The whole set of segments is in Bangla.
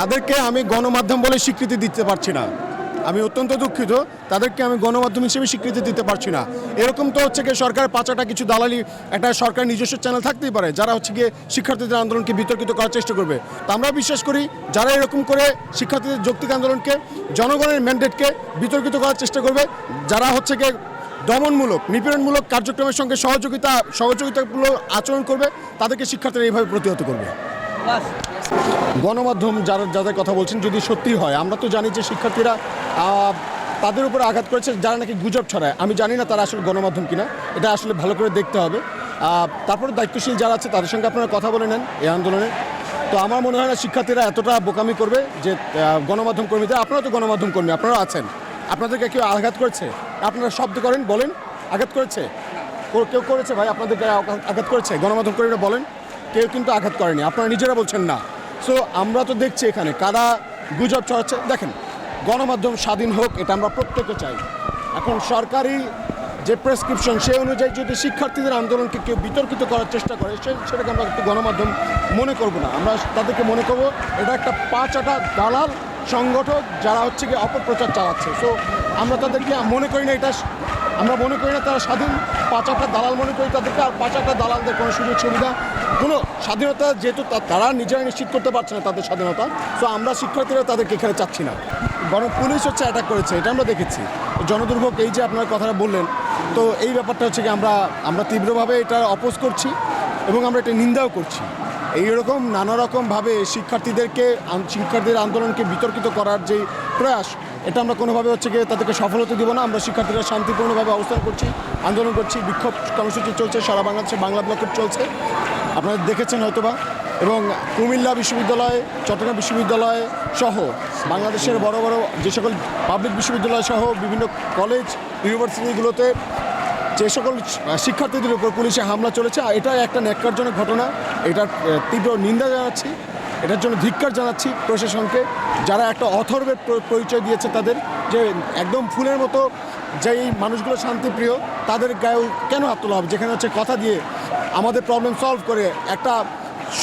তাদেরকে আমি গণমাধ্যম বলে স্বীকৃতি দিতে পারছি না। আমি অত্যন্ত দুঃখিত, তাদেরকে আমি গণমাধ্যম হিসেবে স্বীকৃতি দিতে পারছি না। এরকম তো হচ্ছে গিয়ে সরকার পাঁচাটা কিছু দালালি, একটা সরকার নিজস্ব চ্যানেল থাকতেই পারে, যারা হচ্ছে গিয়ে শিক্ষার্থীদের আন্দোলনকে বিতর্কিত করার চেষ্টা করবে। তা আমরা বিশ্বাস করি, যারা এরকম করে শিক্ষার্থীদের যৌক্তিক আন্দোলনকে, জনগণের ম্যান্ডেটকে বিতর্কিত করার চেষ্টা করবে, যারা হচ্ছে গিয়ে দমনমূলক, নিপীড়নমূলক কার্যক্রমের সঙ্গে সহযোগিতা, সহযোগিতামূলক আচরণ করবে, তাদেরকে শিক্ষার্থীরা এইভাবে প্রতিহত করবে। গণমাধ্যম যারা যাদের কথা বলছেন, যদি সত্যি হয়, আমরা তো জানি যে শিক্ষার্থীরা তাদের উপরে আঘাত করেছে, যারা নাকি গুজব ছড়ায়। আমি জানি না তারা আসলে গণমাধ্যম কিনা, এটা আসলে ভালো করে দেখতে হবে। তারপরে দায়িত্বশীল যারা আছে, তাদের সঙ্গে আপনারা কথা বলে নেন এই আন্দোলনে। তো আমার মনে হয় না শিক্ষার্থীরা এতটা বোকামি করবে যে গণমাধ্যম কর্মীদের, আপনারা তো গণমাধ্যম কর্মী, আপনারা আছেন। আপনাদেরকে কেউ আঘাত করেছে? আপনারা শব্দ করেন, বলেন। আঘাত করেছে? কেউ করেছে ভাই? আপনাদেরকে আঘাত করেছে? গণমাধ্যম কর্মীরা বলেন। কেউ কিন্তু আঘাত করেনি। আপনারা নিজেরা বলছেন না। সো আমরা তো দেখছি এখানে কারা গুজব ছড়াচ্ছে। দেখেন, গণমাধ্যম স্বাধীন হোক, এটা আমরা প্রত্যেকে চাই। এখন সরকারি যে প্রেসক্রিপশন সেই অনুযায়ী যদি শিক্ষার্থীদের আন্দোলনকে কেউ বিতর্কিত করার চেষ্টা করে, সে, সেটাকে আমরা একটু গণমাধ্যম মনে করব না। আমরা তাদেরকে মনে করব, এটা একটা পাঁচাটা দালাল সংগঠক যারা হচ্ছে গিয়ে অপপ্রচার চালাচ্ছে। সো আমরা তাদেরকে মনে করি না এটা, আমরা মনে করি না তারা স্বাধীন। পাঁচ একটা দালাল মনে করি তাদেরকে, আর পাঁচ একটা দালালদের কোনো সুযোগ সুবিধা কোনো স্বাধীনতা যেহেতু তারা নিজেরা নিশ্চিত করতে পারছে না তাদের স্বাধীনতা তো আমরা শিক্ষার্থীরা তাদেরকে এখানে চাচ্ছি না। বরং পুলিশ হচ্ছে অ্যাটাক করেছে, এটা আমরা দেখেছি। জনদুর্ভোগ, এই যে আপনার কথাটা বললেন, তো এই ব্যাপারটা হচ্ছে কি আমরা আমরা তীব্রভাবে এটা অপোজ করছি এবং আমরা এটা নিন্দাও করছি। এইরকম নানা রকমভাবে শিক্ষার্থীদেরকে শিক্ষার্থীদের আন্দোলনকে বিতর্কিত করার যে প্রয়াস, এটা আমরা কোনোভাবে হচ্ছে গিয়ে তাদেরকে সফলতা দিব না। আমরা শিক্ষার্থীরা শান্তিপূর্ণভাবে অবস্থান করছি, আন্দোলন করছি, বিক্ষোভ কর্মসূচি চলছে, সারা বাংলাদেশে বাংলা ব্লকেট চলছে। আপনারা দেখেছেন হয়তোবা, এবং কুমিল্লা বিশ্ববিদ্যালয়, চট্টগ্রাম বিশ্ববিদ্যালয় সহ বাংলাদেশের বড় বড় যে সকল পাবলিক বিশ্ববিদ্যালয় সহ বিভিন্ন কলেজ, ইউনিভার্সিটিগুলোতে যে সকল শিক্ষার্থীদের উপর পুলিশে হামলা চলেছে এটা একটা ন্যাক্কারজনক ঘটনা। এটার তীব্র নিন্দা জানাচ্ছি। এটার জন্য ধিক্কার জানাচ্ছি প্রশাসনকে, যারা একটা অথর্বের পরিচয় দিয়েছে তাদের, যে একদম ফুলের মতো যেই মানুষগুলো শান্তিপ্রিয়, তাদের গায়েও কেন হাত তোলা হবে? যেখানে হচ্ছে কথা দিয়ে আমাদের প্রবলেম সলভ করে একটা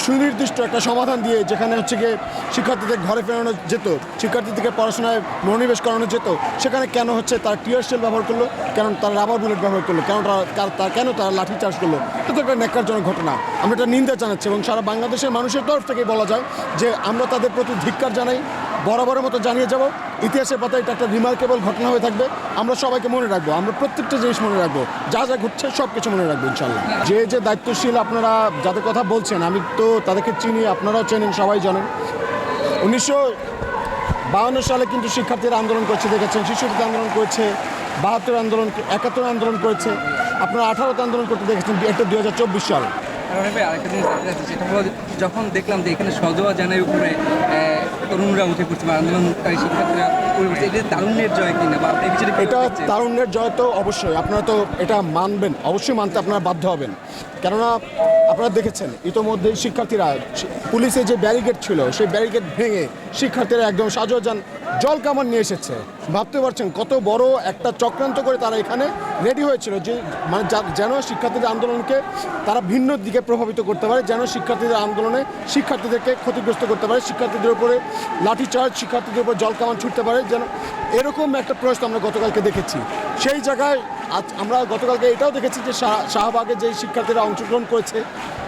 সুনির্দিষ্ট একটা সমাধান দিয়ে যেখানে হচ্ছে গিয়ে শিক্ষার্থীদের ঘরে ফেরানো যেত, শিক্ষার্থীদেরকে পড়াশোনায় মনোনিবেশ করানো যেত, সেখানে কেন হচ্ছে তার টিয়ার শেল ব্যবহার করল, কেন তার রাবার বুলেট ব্যবহার করল, কেন তারা কেন তারা লাঠি চার্জ করল এটা তো একটা ন্যাক্কারজনক ঘটনা। আমরা এটা নিন্দা জানাচ্ছি এবং সারা বাংলাদেশের মানুষের তরফ থেকে বলা যায় যে আমরা তাদের প্রতি ধিক্কার জানাই বরাবরের মতো জানিয়ে যাব। ইতিহাসের পাতায় এটা একটা রিমার্কেবল ঘটনা হয়ে থাকবে। আমরা সবাইকে মনে রাখব, আমরা প্রত্যেকটা জিনিস মনে রাখব, যা যা ঘটছে সব কিছু মনে রাখব ইনশাল্লাহ যে যে দায়িত্বশীল আপনারা যাদের কথা বলছেন, আমি তো তাদেরকে চিনি, আপনারাও চেনেন, সবাই জানেন। উনিশশো বাহান্ন সালে কিন্তু শিক্ষার্থীরা আন্দোলন করছে, দেখেছেন? শিশুটিতে আন্দোলন করেছে, বাহাত্তর আন্দোলন, একাত্তর আন্দোলন করেছে, আপনারা আঠারোতে আন্দোলন করতে দেখেছেন, এটা দুই হাজার চব্বিশ সাল। আরেকটা জিনিস যখন দেখলাম যে এখানে সজোয়া জানের উপরে তরুণরা উঠে পড়ছে বা আন্দোলনকারী শিক্ষার্থীরা এটা তারুণ্যের জয় কিনা বা এটা? তারুণ্যের জয় তো অবশ্যই। আপনারা তো এটা মানবেন অবশ্যই মানতে আপনারা বাধ্য হবেন। কেননা আপনারা দেখেছেন ইতোমধ্যে শিক্ষার্থীরা পুলিশে যে ব্যারিকেড ছিল সেই ব্যারিকেড ভেঙে শিক্ষার্থীরা একদম সাজোয়াজান জল কামান নিয়ে এসেছে। ভাবতে পারছেন কত বড় একটা চক্রান্ত করে তারা এখানে রেডি হয়েছিল যে মানে যেন শিক্ষার্থীদের আন্দোলনকে তারা ভিন্ন দিকে প্রভাবিত করতে পারে, যেন শিক্ষার্থীদের আন্দোলনে শিক্ষার্থীদেরকে ক্ষতিগ্রস্ত করতে পারে, শিক্ষার্থীদের উপরে লাঠিচার্জ শিক্ষার্থীদের উপর জল কামান ছুটতে পারে, যেন এরকম একটা প্রয়াস আমরা গতকালকে দেখেছি। সেই জায়গায় আজ আমরা গতকালকে এটাও দেখেছি যে শাহ- শাহবাগে যে শিক্ষার্থীরা অংশগ্রহণ করেছে,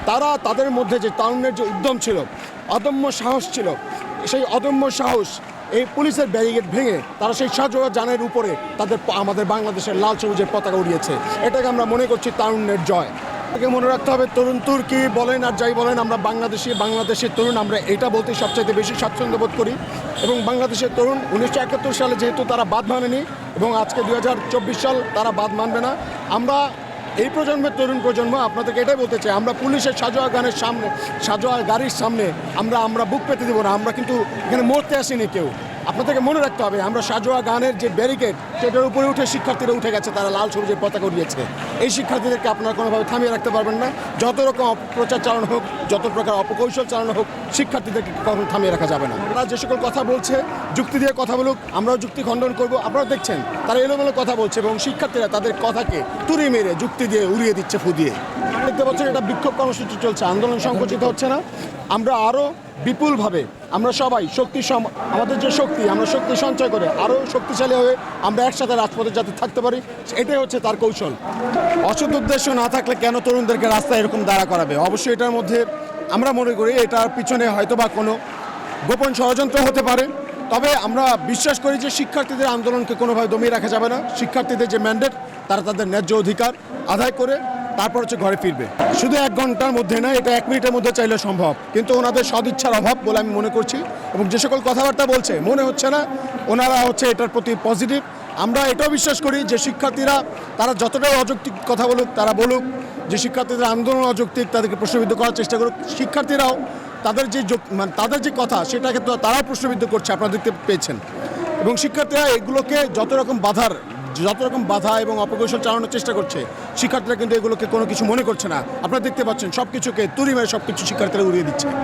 তারা তাদের মধ্যে যে তারুণ্যের যে উদ্যম ছিল, অদম্য সাহস ছিল, সেই অদম্য সাহস এই পুলিশের ব্যারিকেড ভেঙে তারা সেই সাজোয়া যানের উপরে তাদের আমাদের বাংলাদেশের লাল সবুজের পতাকা উড়িয়েছে। এটাকে আমরা মনে করছি তারুণ্যের জয়। আগে মনে রাখতে হবে, তরুণ তুর্কি বলেন আর যাই বলেন, আমরা বাংলাদেশি, বাংলাদেশের তরুণ, আমরা এটা বলতে সবচাইতে বেশি স্বাচ্ছন্দ্য বোধ করি। এবং বাংলাদেশের তরুণ উনিশশো একাত্তর সালে যেহেতু তারা বাদ মানেনি, এবং আজকে দু হাজার চব্বিশ সাল তারা বাদ মানবে না, আমরা এই প্রজন্মের তরুণ প্রজন্ম আপনাদেরকে এটাই বলতে চাই, আমরা পুলিশের সাজোয়া গানের সামনে, সাজোয়া গাড়ির সামনে আমরা আমরা বুক পেতে দেবো না, আমরা কিন্তু এখানে মরতে আসিনি কেউ। আপনাদেরকে মনে রাখতে হবে, আমরা সাজোয়া গানের যে ব্যারিকেড সেটার উপরে উঠে শিক্ষার্থীরা উঠে গেছে, তারা লাল সবুজের পতাকা উড়িয়েছে। এই শিক্ষার্থীদেরকে আপনারা কোনোভাবে থামিয়ে রাখতে পারবেন না। যত রকম অপপ্রচার চালানো হোক, যত প্রকার অপকৌশল চালানো হোক, শিক্ষার্থীদেরকে কখনো থামিয়ে রাখা যাবে না। তারা যে সকল কথা বলছে, যুক্তি দিয়ে কথা বলুক, আমরাও যুক্তি খণ্ডন করব। আপনারা দেখছেন তারা এলোমেলো কথা বলছে এবং শিক্ষার্থীরা তাদের কথাকে তুড়ি মেরে যুক্তি দিয়ে উড়িয়ে দিচ্ছে, ফুদিয়ে। দেখতে পাচ্ছেন এটা বিক্ষোভ কর্মসূচি চলছে, আন্দোলন সংকুচিত হচ্ছে না। আমরা আরও বিপুলভাবে, আমরা সবাই শক্তি আমাদের যে শক্তি, আমরা শক্তি সঞ্চয় করে আরও শক্তিশালী হয়ে আমরা একসাথে রাজপথে যাতে থাকতে পারি, এটাই হচ্ছে তার কৌশল। অসৎ উদ্দেশ্য না থাকলে কেন তরুণদেরকে রাস্তায় এরকম দাঁড়া করাবে? অবশ্যই এটার মধ্যে আমরা মনে করি এটার পিছনে হয়তো বা কোনো গোপন ষড়যন্ত্র হতে পারে। তবে আমরা বিশ্বাস করি যে শিক্ষার্থীদের আন্দোলনকে কোনোভাবে দমিয়ে রাখা যাবে না। শিক্ষার্থীদের যে ম্যান্ডেট তারা তাদের ন্যায্য অধিকার আদায় করে তারপর হচ্ছে ঘরে ফিরবে। শুধু এক ঘণ্টার মধ্যে না, এটা এক মিনিটের মধ্যে চাইলে সম্ভব। কিন্তু ওনাদের সদিচ্ছার অভাব বলে আমি মনে করছি এবং যে সকল কথাবার্তা বলছে, মনে হচ্ছে না ওনারা হচ্ছে এটার প্রতি পজিটিভ আমরা এটাও বিশ্বাস করি যে শিক্ষার্থীরা, তারা যতটা অযৌক্তিক কথা বলুক, তারা বলুক যে শিক্ষার্থীদের আন্দোলন অযৌক্তিক, তাদেরকে প্রশ্নবিদ্ধ করার চেষ্টা করুক। শিক্ষার্থীরাও তাদের যে মানে তাদের যে কথা, সেটাকে তো তারাও প্রশ্নবিদ্ধ করছে, আপনারা দেখতে পেয়েছেন। এবং শিক্ষার্থীরা এগুলোকে যত রকম বাধার, যত রকম বাধা এবং অপকৌশল চালানোর চেষ্টা করছে, শিক্ষার্থীরা কিন্তু এগুলোকে কোনো কিছু মনে করছে না। আপনারা দেখতে পাচ্ছেন সব কিছুকে তুরি মেরে সব কিছু শিক্ষার্থীরা উড়িয়ে দিচ্ছে।